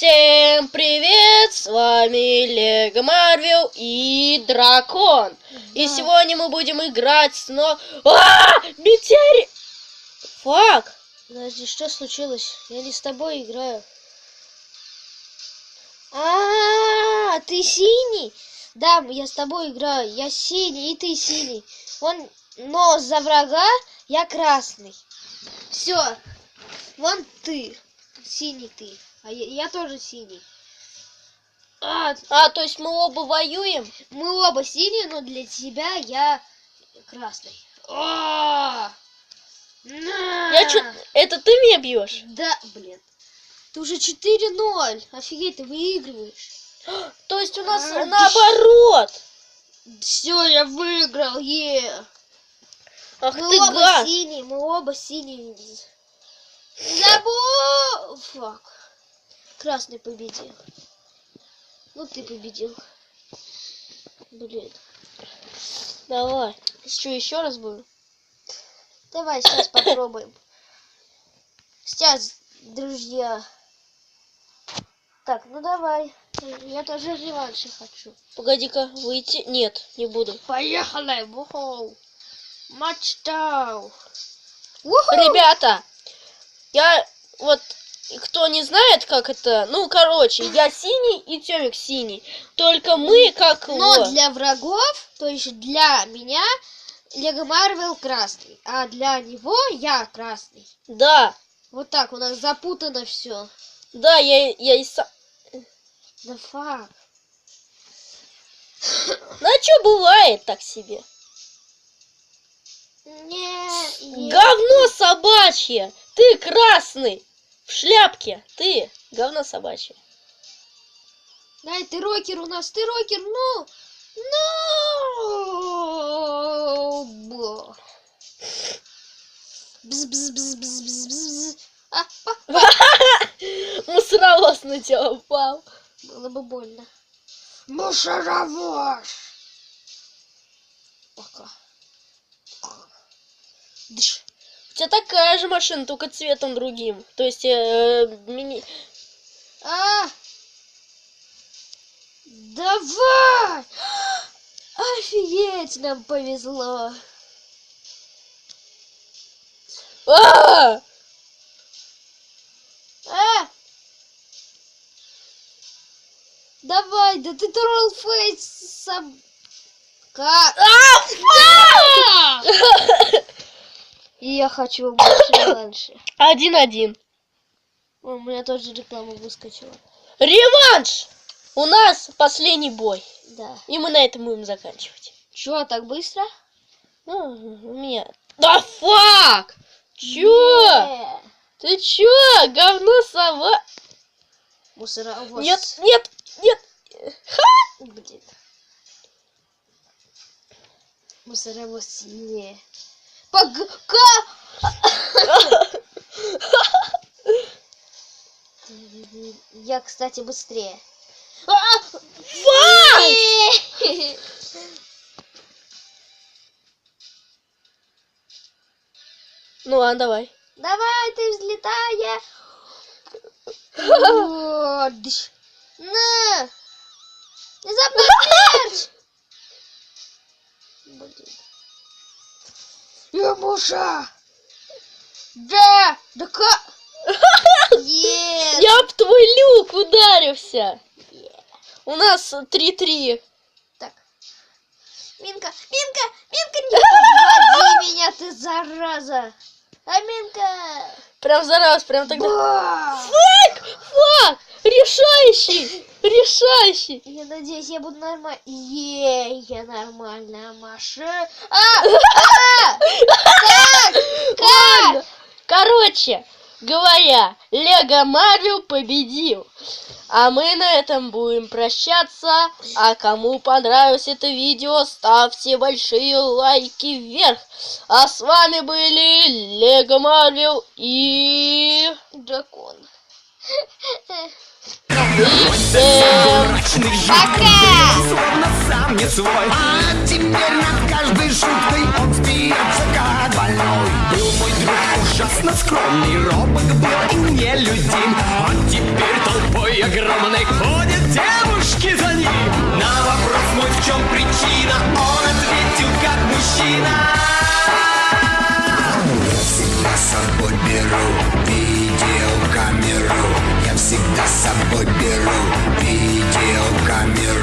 Всем привет! С вами Лего Марвел и Дракон. И Да. сегодня мы будем играть снова... А! Метеорит! Фак! Подожди, что случилось? Я не с тобой играю. А, ты синий? Да, я с тобой играю. Я синий, и ты синий. Вон, но за врага я красный. Все. Вон ты. Синий ты. А я, я тоже синий. А, А, то есть мы оба воюем? мы оба синие, но для тебя я красный. А! На! Я чё... Это ты меня бьешь? Да, блин. Ты уже 4-0. Офигеть, ты выигрываешь. То есть у нас А, наоборот. Все, я выиграл, е. Ах Мы ты оба гад. синие, мы оба синие. Забу... Фак. Красный победил. Ну, ты победил. Блин. Давай. Что, еще раз будем? Давай сейчас попробуем. Сейчас, друзья. Так, ну давай. Я тоже реванши хочу. Погоди-ка, выйти? Нет, не буду. Поехали! Вухоу! Матчтау! Ребята, я вот кто не знает, как это, ну, короче, я синий и Тёмик синий. Только мы как Но вот. для врагов, то есть для меня, Лего Марвел красный, а для него я красный. Да, Вот так у нас запутано все. да, я, я и сам. Да фак. Ну, а чё бывает так себе? Не, не. Говно собачье! Ты красный! В шляпке! Ты говно собачье. Дай, ты рокер у нас, ты рокер, ну! Ну! Бо. Бз-бз-бз-бз-бз-бз. А, а, Мусоровоз на тебя упал. было бы больно. Мусоровоз! Пока. Дыш. У тебя такая же машина, только цветом другим. То есть, э, мини... А! Давай! Офигеть, нам повезло. А! А! Давай, да ты троллфейс сам... Как? А! И я хочу больше реванша. Один-один. У меня тоже реклама выскочила. Реванш! У нас последний бой. Да. И мы на этом будем заканчивать. Чё, так быстро? Ну, у меня... Да фак! Чё? Не. Ты чё? Говно сова... Мусоровоз. Нет, нет, нет. Блин. Мусоровоз сильнее. Пока! Я, кстати, быстрее. А! Фак! Ну ладно, давай. Давай, ты взлетаешь. На! Не забудь! Блин. Я Муша! Да! Да как? Я об твой люк ударился. У нас 3-3. Так. Минка, Минка, Минка, не подводи меня, ты зараза! А Минка! Прям за раз, прям тогда. Фак! Фак! Решающий! Решающий! Я надеюсь, я буду нормально. Е, я нормальная машина. А! А! Ладно. Короче говоря, Лего Марвел победил. А мы на этом будем прощаться. А кому понравилось это видео, ставьте большие лайки вверх. А с вами были Лего Марвел и... Дракон. всем Пока! А теперь над каждой шуткой он смеется как больной Был мой друг ужасно скромный, робок был и нелюдим А теперь толпой огромной ходят девушки за ним На вопрос мой, в чем причина, он ответил, как мужчина Всегда с собой беру я с собой беру видеокамеру.